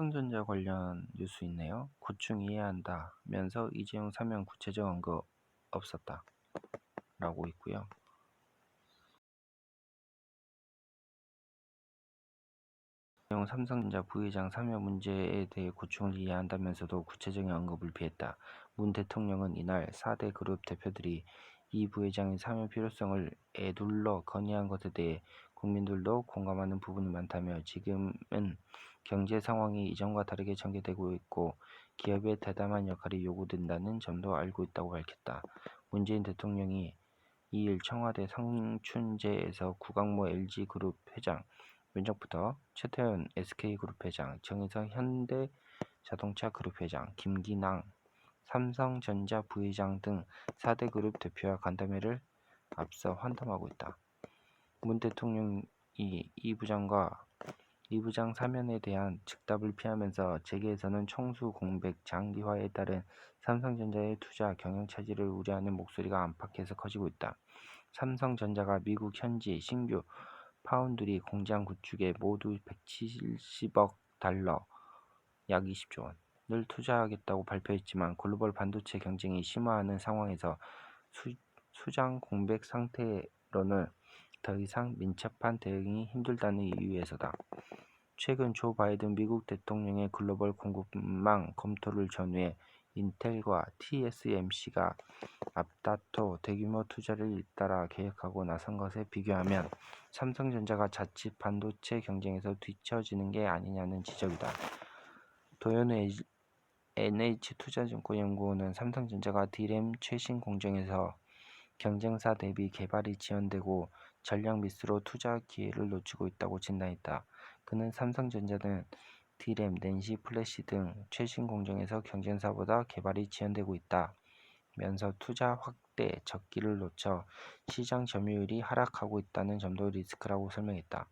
삼성전자 관련 뉴스 있네요. 고충 이해한다면서 이재용 사면 구체적 언급 없었다. 라고 있고요. 이재용 삼성전자 부회장 사면 문제에 대해 고충을 이해한다면서도 구체적인 언급을 피했다. 문 대통령은 이날 4대 그룹 대표들이 이 부회장의 사면 필요성을 애둘러 건의한 것에 대해 국민들도 공감하는 부분이 많다며 지금은 경제 상황이 이전과 다르게 전개되고 있고 기업의 대담한 역할이 요구된다는 점도 알고 있다고 밝혔다. 문재인 대통령이 2일 청와대 성춘제에서 구강모 LG그룹 회장, 면접부터 최태원 SK그룹 회장, 정혜성 현대자동차 그룹 회장, 김기낭 삼성전자 부회장 등 4대 그룹 대표와 간담회를 앞서 환담하고 있다. 문 대통령이 이 부장과 이 부장 사면에 대한 즉답을 피하면서 재계에서는 총수 공백 장기화에 따른 삼성전자의 투자 경영 차질을 우려하는 목소리가 안팎에서 커지고 있다. 삼성전자가 미국 현지 신규 파운드리 공장 구축에 모두 170억 달러 약 20조 원을 투자하겠다고 발표했지만 글로벌 반도체 경쟁이 심화하는 상황에서 수, 수장 공백 상태로는 더 이상 민첩한 대응이 힘들다는 이유에서다. 최근 조 바이든 미국 대통령의 글로벌 공급망 검토를 전후해 인텔과 TSMC가 앞다퉈 대규모 투자를 잇따라 계획하고 나선 것에 비교하면 삼성전자가 자칫 반도체 경쟁에서 뒤처지는 게 아니냐는 지적이다. 도현우 NH투자증권연구원은 삼성전자가 D램 최신 공정에서 경쟁사 대비 개발이 지연되고 전략 미스로 투자 기회를 놓치고 있다고 진단했다. 그는 삼성전자는 D램, 낸시 플래시 등 최신 공정에서 경쟁사보다 개발이 지연되고 있다. 면서 투자 확대 적기를 놓쳐 시장 점유율이 하락하고 있다는 점도 리스크라고 설명했다.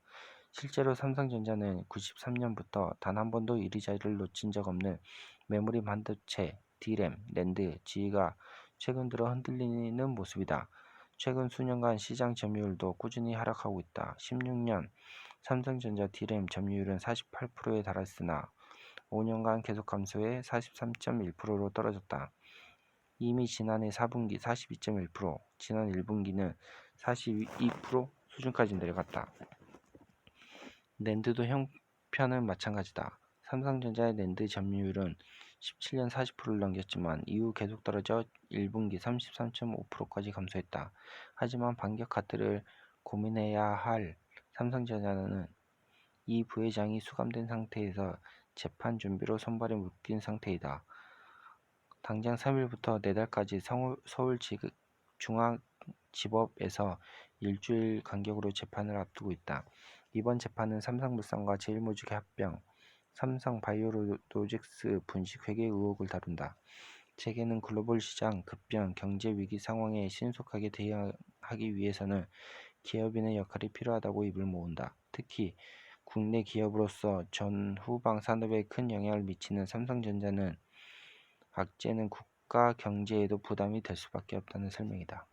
실제로 삼성전자는 93년부터 단 한 번도 이리자리를 놓친 적 없는 메모리 반도체, D램, 낸드 지위가 최근 들어 흔들리는 모습이다. 최근 수년간 시장 점유율도 꾸준히 하락하고 있다. 16년 삼성전자 D램 점유율은 48%에 달했으나 5년간 계속 감소해 43.1%로 떨어졌다. 이미 지난해 4분기 42.1%, 지난 1분기는 42% 수준까지 내려갔다. 낸드도 형편은 마찬가지다. 삼성전자의 낸드 점유율은 17년 40%를 넘겼지만 이후 계속 떨어져 1분기 33.5%까지 감소했다. 하지만 반격 카드를 고민해야 할 삼성전자는 이 부회장이 수감된 상태에서 재판 준비로 손발이 묶인 상태이다. 당장 3일부터 내달까지 서울 중앙지법에서 일주일 간격으로 재판을 앞두고 있다. 이번 재판은 삼성물산과 제일모직의 합병, 삼성 바이오로직스 분식 회계 의혹을 다룬다. 재계는 글로벌 시장 급변 경제 위기 상황에 신속하게 대응하기 위해서는 기업인의 역할이 필요하다고 입을 모은다. 특히 국내 기업으로서 전후방 산업에 큰 영향을 미치는 삼성전자는 악재는 국가 경제에도 부담이 될 수밖에 없다는 설명이다.